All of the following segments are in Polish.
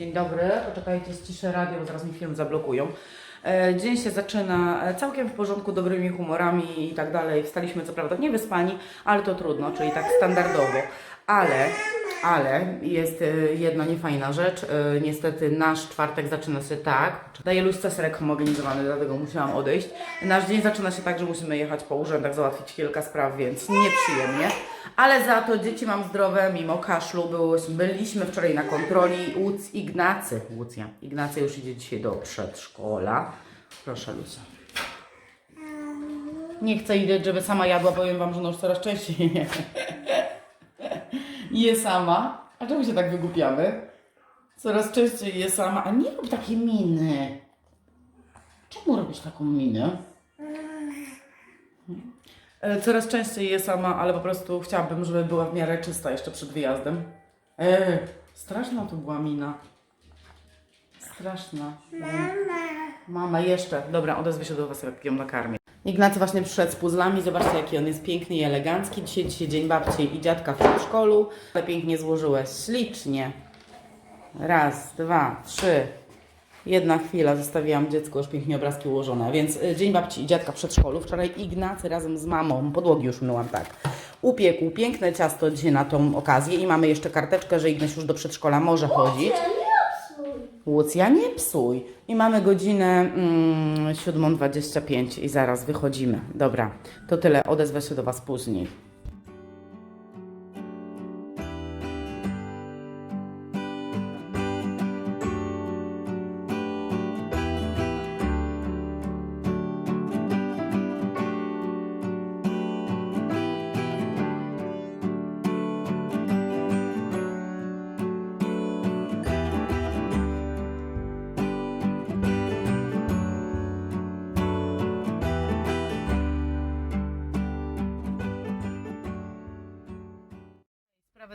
Dzień dobry, poczekajcie, ściszę radio, bo zaraz mi film zablokują. E, Dzień się zaczyna e, całkiem w porządku, dobrymi humorami i tak dalej. Wstaliśmy co prawda nie wyspani, ale to trudno, czyli tak standardowo. Ale, ale jest e, jedna niefajna rzecz. E, Niestety nasz czwartek zaczyna się tak. Daję Luźce serek homogenizowany, dlatego musiałam odejść. Nasz dzień zaczyna się tak, że musimy jechać po urzędach, załatwić kilka spraw, więc nieprzyjemnie. Ale za to dzieci mam zdrowe, mimo kaszlu. Byliśmy wczoraj na kontroli. Łuc Ignacy, Łucja, Ignacy już idzie dzisiaj do przedszkola. Proszę, Lucia. Nie chcę iść, żeby sama jadła, powiem Wam, że ona już coraz częściej je. Je sama. A czemu się tak wygłupiamy? Coraz częściej je sama. A nie rób takie miny. Czemu robisz taką minę? E, Coraz częściej je sama, ale po prostu chciałabym, żeby była w miarę czysta jeszcze przed wyjazdem. E, straszna to była mina. Straszna. Mama. Mama, jeszcze. Dobra, odezwę się do Was, jak ją nakarmię. Ignacy właśnie przyszedł z puzzlami. Zobaczcie, jaki on jest piękny i elegancki. Dzisiaj, dzisiaj dzień babci i dziadka w przedszkolu. Ale pięknie złożyłeś. Ślicznie. Raz, dwa, trzy. Jedna chwila, zostawiłam dziecko już pięknie obrazki ułożone. Więc y, dzień babci i dziadka w przedszkolu. Wczoraj Ignacy razem z mamą, podłogi już myłam tak, upiekł piękne ciasto dzisiaj na tą okazję i mamy jeszcze karteczkę, że Ignaś już do przedszkola może chodzić. Łucja, nie psuj. I mamy godzinę mm, 7.25 i zaraz wychodzimy. Dobra, to tyle. Odezwę się do Was później.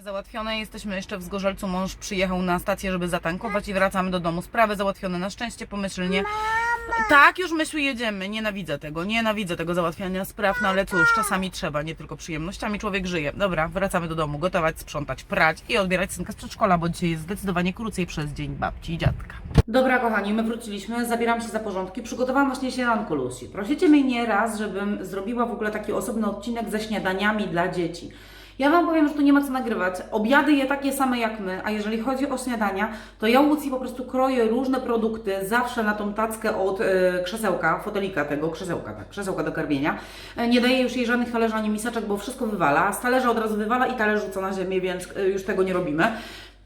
Załatwione, jesteśmy jeszcze w Zgorzelcu. Mąż przyjechał na stację, żeby zatankować i wracamy do domu. Sprawy załatwione, na szczęście pomyślnie. Tak, już myśli jedziemy. Nienawidzę tego, nienawidzę tego załatwiania spraw, no ale cóż, czasami trzeba, nie tylko przyjemnościami człowiek żyje. Dobra, wracamy do domu, gotować, sprzątać, prać i odbierać synka z przedszkola, bo dzisiaj jest zdecydowanie krócej przez dzień babci i dziadka. Dobra, kochani, my wróciliśmy, zabieram się za porządki. Przygotowałam właśnie śniadanko Lucy. Prosicie mnie nieraz, żebym zrobiła w ogóle taki osobny odcinek ze śniadaniami dla dzieci. Ja Wam powiem, że tu nie ma co nagrywać. Obiady je takie same jak my, a jeżeli chodzi o śniadania, to ja Łucji po prostu kroję różne produkty zawsze na tą tackę od e, krzesełka, fotelika tego, krzesełka, tak, krzesełka do karmienia. E, nie daję już jej żadnych talerzy ani miseczek, bo wszystko wywala. Z talerza od razu wywala i talerz rzuca na ziemię, więc e, już tego nie robimy.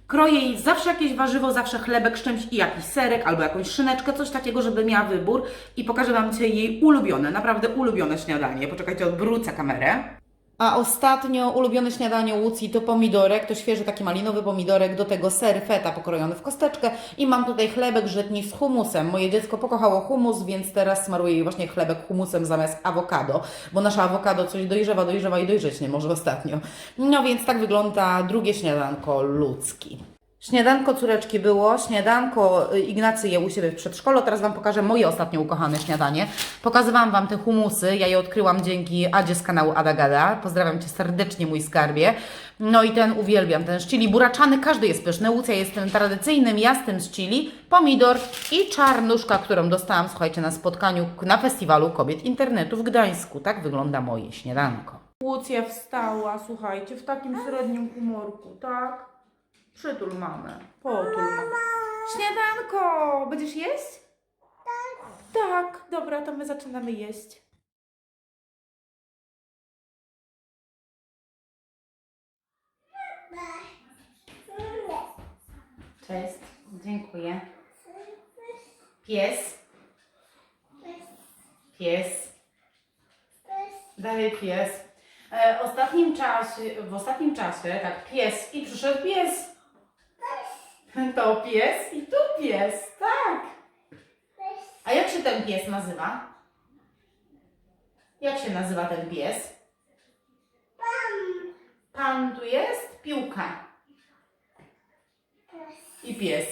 Kroję jej zawsze jakieś warzywo, zawsze chlebek z czymś i jakiś serek albo jakąś szyneczkę, coś takiego, żeby miała wybór i pokażę Wam dzisiaj jej ulubione, naprawdę ulubione śniadanie. Poczekajcie, odwrócę kamerę. A ostatnio ulubione śniadanie Łucji to pomidorek, to świeży taki malinowy pomidorek, do tego ser feta pokrojony w kosteczkę i mam tutaj chlebek żytni z humusem. Moje dziecko pokochało humus, więc teraz smaruję jej właśnie chlebek humusem zamiast awokado, bo nasza awokado coś dojrzewa, dojrzewa i dojrzeć nie może ostatnio. No więc tak wygląda drugie śniadanko ludzki. Śniadanko córeczki było, śniadanko y, Ignacy je u siebie w przedszkolu. Teraz Wam pokażę moje ostatnie ukochane śniadanie. Pokazywałam Wam te humusy, ja je odkryłam dzięki Adzie z kanału Adagada. Pozdrawiam Cię serdecznie, mój skarbie. No i ten uwielbiam, ten z chili buraczany, każdy jest pyszny. Łucja jest tym tradycyjnym, ja z tym z chili, pomidor i czarnuszka, którą dostałam, słuchajcie, na spotkaniu na festiwalu kobiet internetu w Gdańsku. Tak wygląda moje śniadanko. Łucja wstała, słuchajcie, w takim średnim humorku, tak? Przytul mamę. Potul mamę. Śniadanko! Będziesz jeść? Tak. Tak, dobra, to my zaczynamy jeść. Cześć, dziękuję. Pies. Pies. Dalej pies. E, ostatnim czasie, w ostatnim czasie, tak, pies i przyszedł pies. To pies i tu pies, tak. A jak się ten pies nazywa? Jak się nazywa ten pies? Pan. Pan tu jest? Piłka. I pies.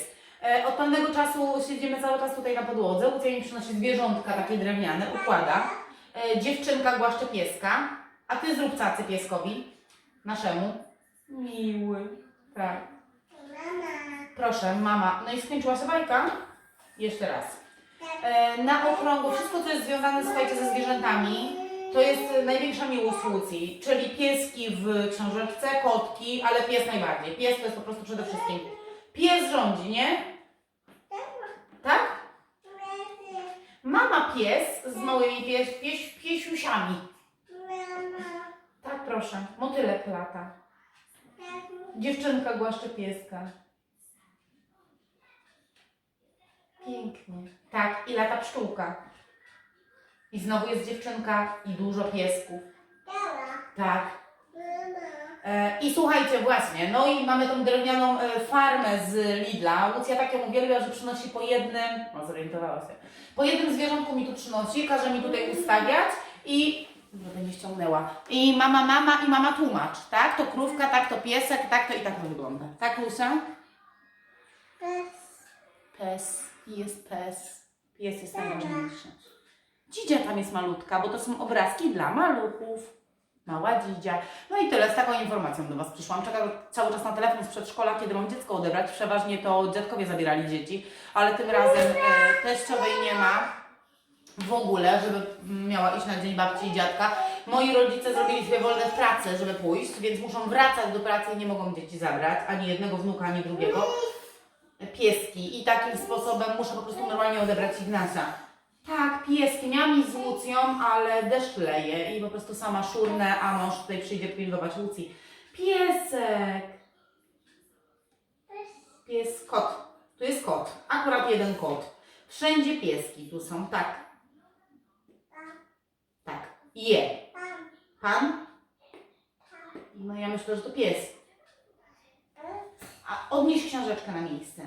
E, od pewnego czasu siedzimy cały czas tutaj na podłodze. Lucja mi przynosi zwierzątka takie drewniane, układa. E, dziewczynka głaszcze pieska. A ty zrób cacy pieskowi. Naszemu. Miły. Tak. Proszę, mama. No i skończyła się bajka? Jeszcze raz. E, na okrągło, wszystko co jest związane, słuchajcie, ze zwierzętami, to jest e, największa miłość Lucji, czyli pieski w książeczce, kotki, ale pies najbardziej. Pies to jest po prostu przede wszystkim. Pies rządzi, nie? Tak? Mama pies z małymi pies, pies, piesiusiami. Tak, proszę. Motylek lata. Dziewczynka głaszcze pieska. Pięknie. Tak, i lata pszczółka. I znowu jest dziewczynka i dużo piesków. Tak. E, I słuchajcie, właśnie, no i mamy tą drewnianą e, farmę z Lidla. Lucja tak ją uwielbia, że przynosi po jednym, no zorientowała się, po jednym zwierzątku mi tu przynosi, każe mi tutaj ustawiać i żeby nie ściągnęła. I mama, mama i mama tłumacz, tak? To krówka, tak, to piesek, tak, to i tak to wygląda. Tak, Lucia? Pes. I jest pes. Pies jest najważniejszy. Dzidzia tam jest malutka, bo to są obrazki dla maluchów. Mała dzidzia. No i tyle, z taką informacją do Was przyszłam. Czekam cały czas na telefon z przedszkola, kiedy mam dziecko odebrać. Przeważnie to dziadkowie zabierali dzieci, ale tym razem e, teściowej nie ma w ogóle, żeby miała iść na dzień babci i dziadka. Moi rodzice zrobili sobie wolne w pracy, żeby pójść, więc muszą wracać do pracy i nie mogą dzieci zabrać, ani jednego wnuka, ani drugiego. Pieski i takim sposobem muszę po prostu normalnie odebrać Ignacia. Tak, pieski. Miałam iść z Lucją, ale deszcz leje i po prostu sama szurnę, a mąż tutaj przyjdzie pilnować Lucji. Piesek! Pies, kot. Tu jest kot. Akurat jeden kot. Wszędzie pieski tu są, tak. Tak. Je. Pan? No ja myślę, że to pies. A odnieś książeczkę na miejsce.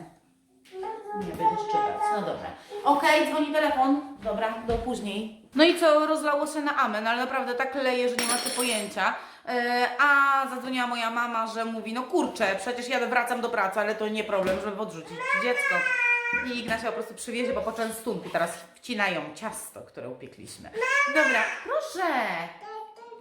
Nie będziesz czytać. No dobra. Okej, dzwoni telefon. Dobra, do później. No i co, rozlało się na amen, ale naprawdę tak leje, że nie macie pojęcia. E, a zadzwoniła moja mama, że mówi, no kurczę, przecież ja wracam do pracy, ale to nie problem, żeby odrzucić dziecko. I Ignacia po prostu przywiezie, bo poczęstunki teraz wcinają ciasto, które upiekliśmy. Dobra, proszę.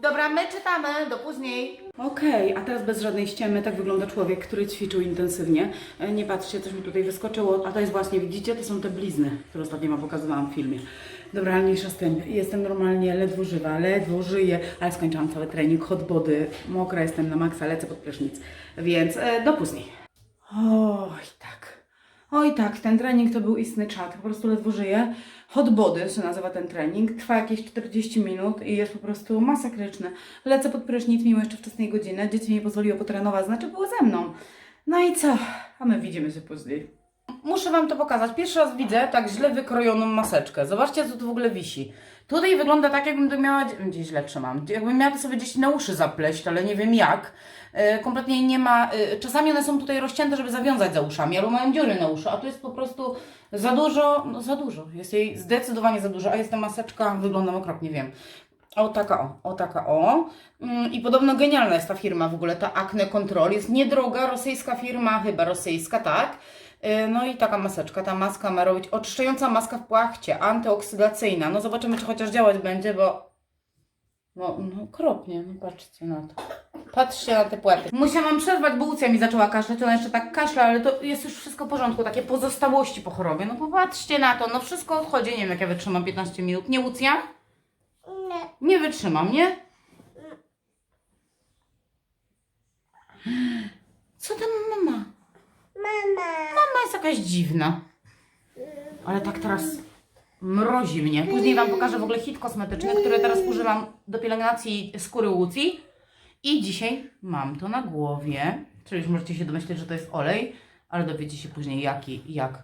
Dobra, my czytamy, do później. Okej, a teraz bez żadnej ściemy, tak wygląda człowiek, który ćwiczył intensywnie. E, Nie patrzcie, coś mi tutaj wyskoczyło, a to jest właśnie, widzicie, to są te blizny, które ostatnio Wam pokazywałam w filmie. Dobra, ale mniejsza z tym. Jestem normalnie ledwo żywa, ledwo żyję, ale skończyłam cały trening, hot body, mokra jestem na maksa, lecę pod prysznic, więc e, do później. Oj, tak. Oj tak, ten trening to był istny czat, po prostu ledwo żyję. Hot body się nazywa ten trening, trwa jakieś 40 minut i jest po prostu masakryczny. Lecę pod prysznic mimo jeszcze wczesnej godziny, dzieci mi pozwoliło potrenować, znaczy były ze mną. No i co? A my widzimy się później. Muszę Wam to pokazać. Pierwszy raz widzę tak źle wykrojoną maseczkę. Zobaczcie, co tu w ogóle wisi. Tutaj wygląda tak, jakbym to miała. Gdzieś źle trzymam. Jakbym miała to sobie gdzieś na uszy zapleść, ale nie wiem jak. E, kompletnie nie ma. e, czasami one są tutaj rozcięte, żeby zawiązać za uszami, albo mają dziury na uszu, a tu jest po prostu za dużo. No za dużo. Jest jej zdecydowanie za dużo, a jest ta maseczka, wyglądam okropnie, wiem. O taka o, o taka o. Mm, I podobno genialna jest ta firma w ogóle, ta Acne Control. Jest niedroga, rosyjska firma, chyba rosyjska, tak. Yy, No i taka maseczka, ta maska ma robić oczyszczająca maska w płachcie, antyoksydacyjna. No zobaczymy, czy chociaż działać będzie, bo no, no okropnie, no patrzcie na to. Patrzcie na te płety. Musiałam przerwać, bo Łucja mi zaczęła kaszleć, ona jeszcze tak kaszla, ale to jest już wszystko w porządku, takie pozostałości po chorobie. No popatrzcie na to, no wszystko odchodzi, nie wiem jak ja wytrzymam 15 minut. Nie Łucja? Nie wytrzymam, nie? Co tam mama? Mama jest jakaś dziwna. Ale tak teraz mrozi mnie. Później Wam pokażę w ogóle hit kosmetyczny, który teraz używam do pielęgnacji skóry Łucji. I dzisiaj mam to na głowie. Czyli już możecie się domyśleć, że to jest olej, ale dowiecie się później jaki i jak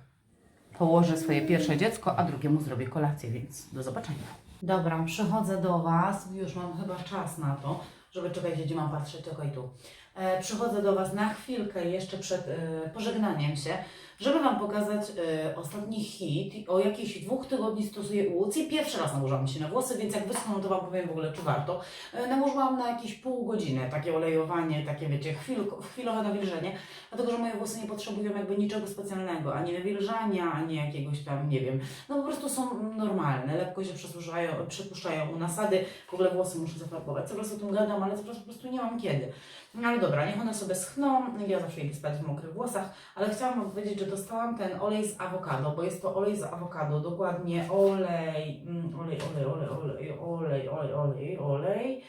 położę swoje pierwsze dziecko, a drugiemu zrobię kolację, więc do zobaczenia. Dobra, przychodzę do Was. Już mam chyba czas na to, żeby czekajcie, gdzie mam patrzeć, czekaj tu. E, przychodzę do Was na chwilkę jeszcze przed e, pożegnaniem się, żeby Wam pokazać e, ostatni hit. O jakichś dwóch tygodni stosuję łucji. Pierwszy raz nałożyłam się na włosy, więc jak wyschną, to Wam powiem w ogóle, czy warto. Nałożyłam na jakieś pół godziny takie olejowanie, takie wiecie, chwil, chwilowe nawilżenie, dlatego że moje włosy nie potrzebują jakby niczego specjalnego, ani nawilżania, ani jakiegoś tam, nie wiem, no po prostu są normalne, lekko się przesuszają, przepuszczają u nasady, w ogóle włosy muszę zafarbować. Co prostu o tym gadam, ale po prostu nie mam kiedy. No ale dobra, niech one sobie schną, ja zawsze idę spać w mokrych włosach, ale chciałam powiedzieć, że dostałam ten olej z awokado, bo jest to olej z awokado, dokładnie olej, mm, olej, olej, olej, olej, olej, olej, olej, olej,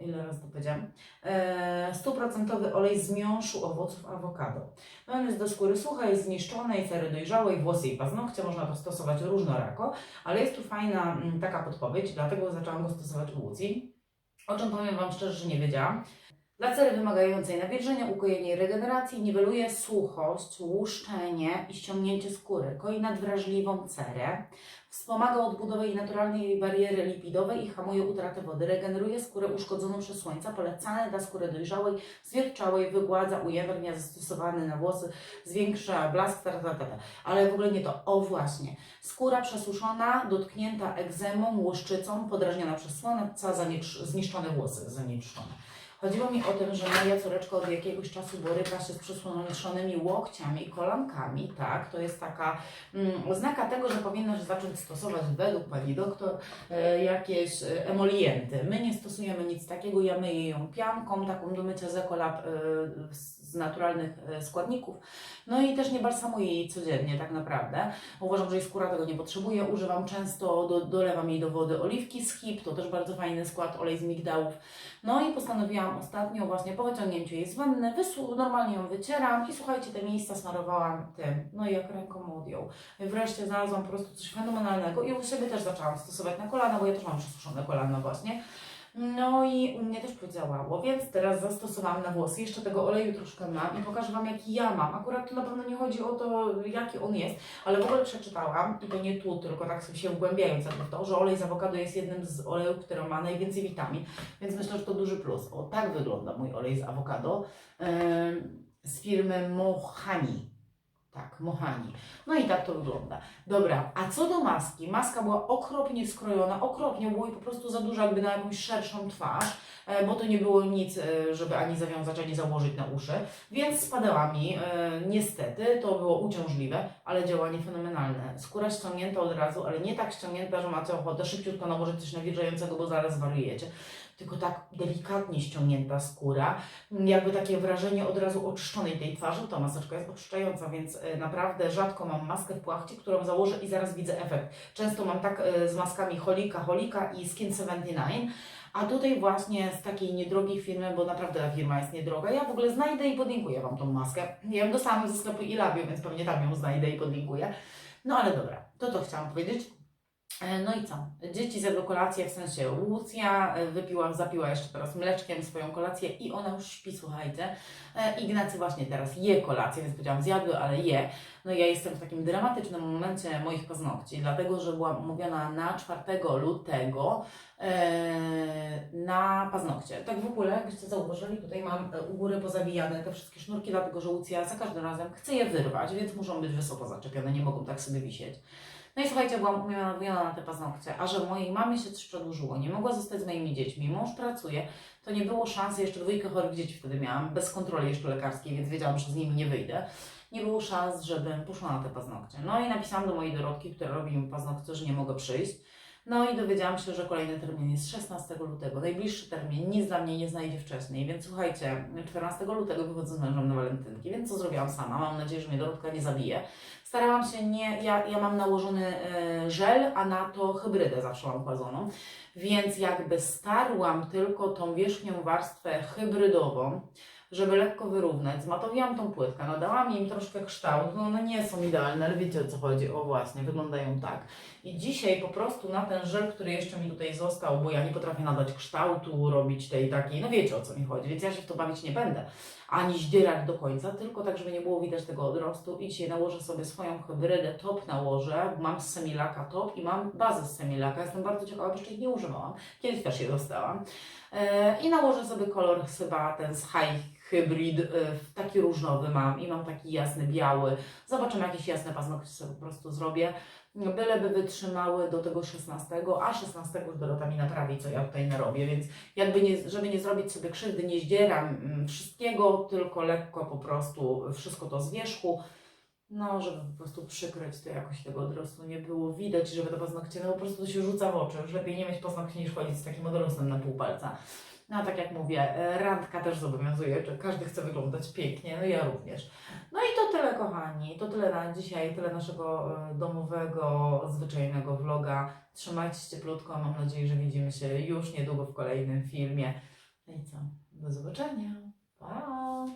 ile razy to powiedziałam, e, stuprocentowy olej z miąższu owoców awokado. No jest do skóry suchej, zniszczonej, cery dojrzałej, włosy i paznokcie, można go stosować różnorako, ale jest tu fajna mm, taka podpowiedź, dlatego zaczęłam go stosować u Łucji, o czym powiem Wam szczerze, że nie wiedziałam. Dla cery wymagającej nawilżenia, ukojenia i regeneracji niweluje suchość, łuszczenie i ściągnięcie skóry, koi nadwrażliwą cerę, wspomaga odbudowę jej naturalnej bariery lipidowej i hamuje utratę wody, regeneruje skórę uszkodzoną przez słońce, polecane dla skóry dojrzałej, zwierczałej, wygładza, ujawnia, zastosowany na włosy, zwiększa blask, ta, ta, ta, ta. ale w ogóle nie to. O właśnie, skóra przesuszona, dotknięta egzemą, łuszczycą, podrażniona przez zanieczysz- zniszczone włosy, zanieczyszczone. Chodziło mi o tym, że moja córeczka od jakiegoś czasu boryka się z przesłonionymi łokciami i kolankami, tak? To jest taka mm, oznaka tego, że powinnaś zacząć stosować według pani doktor e, jakieś e, emolienty. My nie stosujemy nic takiego, ja myję ją pianką, taką do mycia z Ecolab e, z naturalnych e, składników. No i też nie balsamuję jej codziennie tak naprawdę. Uważam, że jej skóra tego nie potrzebuje. Używam często, do, dolewam jej do wody oliwki z hip, to też bardzo fajny skład, olej z migdałów. No i postanowiłam ostatnio właśnie po wyciągnięciu jej z wanny, normalnie ją wycieram i słuchajcie, te miejsca smarowałam tym, no i jak ręką odjął. Wreszcie znalazłam po prostu coś fenomenalnego i u siebie też zaczęłam stosować na kolana, bo ja też mam przesuszone kolana właśnie. No i u mnie też podziałało, więc teraz zastosowałam na włosy. Jeszcze tego oleju troszkę mam i pokażę Wam, jaki ja mam. Akurat tu na pewno nie chodzi o to, jaki on jest, ale w ogóle przeczytałam, i to nie tu, tylko tak sobie się wgłębiając w to, że olej z awokado jest jednym z olejów, który ma najwięcej witamin, więc myślę, że to duży plus. O, tak wygląda mój olej z awokado em, z firmy Mohani. Tak, Mohani. No i tak to wygląda. Dobra, a co do maski? Maska była okropnie skrojona, okropnie, było jej po prostu za dużo jakby na jakąś szerszą twarz, e, bo to nie było nic, e, żeby ani zawiązać, ani założyć na uszy, więc spadała mi, e, niestety, to było uciążliwe, ale działanie fenomenalne. Skóra ściągnięta od razu, ale nie tak ściągnięta, że macie ochotę szybciutko nałożyć coś nawilżającego, bo zaraz wariujecie tylko tak delikatnie ściągnięta skóra, jakby takie wrażenie od razu oczyszczonej tej twarzy, ta maseczka jest oczyszczająca, więc e, naprawdę rzadko mam maskę w płachcie, którą założę i zaraz widzę efekt. Często mam tak e, z maskami Holika, Holika i Skin 79, a tutaj właśnie z takiej niedrogiej firmy, bo naprawdę ta firma jest niedroga, ja w ogóle znajdę i podlinkuję Wam tą maskę. Ja ją dostałam ze sklepu Ilabio, więc pewnie tam ją znajdę i podlinkuję. No ale dobra, to to chciałam powiedzieć. E, No i co? Dzieci zjadły kolację, w sensie Łucja e, wypiła, zapiła jeszcze teraz mleczkiem swoją kolację i ona już śpi, słuchajcie. E, Ignacy właśnie teraz je kolację, więc powiedziałam zjadły, ale je. No ja jestem w takim dramatycznym momencie moich paznokci, dlatego że byłam umówiona na 4 lutego na paznokcie. Tak w ogóle, jakbyście zauważyli, tutaj mam u góry pozawijane te wszystkie sznurki, dlatego że Łucja za każdym razem chce je wyrwać, więc muszą być wysoko zaczepione, nie mogą tak sobie wisieć. No i słuchajcie, byłam umówiona na te paznokcie, a że mojej mamie się coś przedłużyło, nie mogła zostać z moimi dziećmi, mąż pracuje, to nie było szansy, jeszcze dwójkę chorych dzieci wtedy miałam, bez kontroli jeszcze lekarskiej, więc wiedziałam, że z nimi nie wyjdę. Nie było szans, żebym poszła na te paznokcie. No i napisałam do mojej Dorotki, która robi mi paznokcie, że nie mogę przyjść. No i dowiedziałam się, że kolejny termin jest 16 lutego. Najbliższy termin, nic dla mnie nie znajdzie wcześniej, więc słuchajcie, 14 lutego wychodzę z mężem na walentynki, więc co zrobiłam sama? Mam nadzieję, że mnie Dorotka nie zabije. Starałam się nie, ja, ja mam nałożony e, żel, a na to hybrydę zawsze mam kładzoną, więc jakby starłam tylko tą wierzchnią warstwę hybrydową, żeby lekko wyrównać. Zmatowiłam tą płytkę, nadałam im troszkę kształt, no one nie są idealne, ale wiecie o co chodzi, o właśnie, wyglądają tak. I dzisiaj po prostu na ten żel, który jeszcze mi tutaj został, bo ja nie potrafię nadać kształtu, robić tej takiej, no wiecie o co mi chodzi, więc ja się w to bawić nie będę, ani zdzierać do końca, tylko tak, żeby nie było widać tego odrostu. I dzisiaj nałożę sobie swoją hybrydę, top nałożę, mam z Semilaka top i mam bazę z Semilaka, jestem bardzo ciekawa, bo jeszcze ich nie używałam, kiedyś też je dostałam. E, I nałożę sobie kolor chyba ten z High Hybrid, e, taki różnowy mam i mam taki jasny, biały. Zobaczymy, jakieś jasne paznokcie sobie po prostu zrobię. Byleby wytrzymały do tego 16, a 16 już Dorota mi naprawi, co ja tutaj narobię, więc jakby nie, żeby nie zrobić sobie krzywdy, nie zdzieram mm, wszystkiego, tylko lekko po prostu wszystko to z wierzchu. No, żeby po prostu przykryć to jakoś tego odrostu nie było widać, żeby to paznokcie, no po prostu to się rzuca w oczy. Lepiej nie mieć paznokci niż chodzić z takim odrostem na pół palca. No, a tak jak mówię, e, randka też zobowiązuje, że każdy chce wyglądać pięknie, no ja również. No i to tyle, kochani. To tyle na dzisiaj, tyle naszego e, domowego, zwyczajnego vloga. Trzymajcie się cieplutko. Mam nadzieję, że widzimy się już niedługo w kolejnym filmie. No i co? Do zobaczenia. Pa!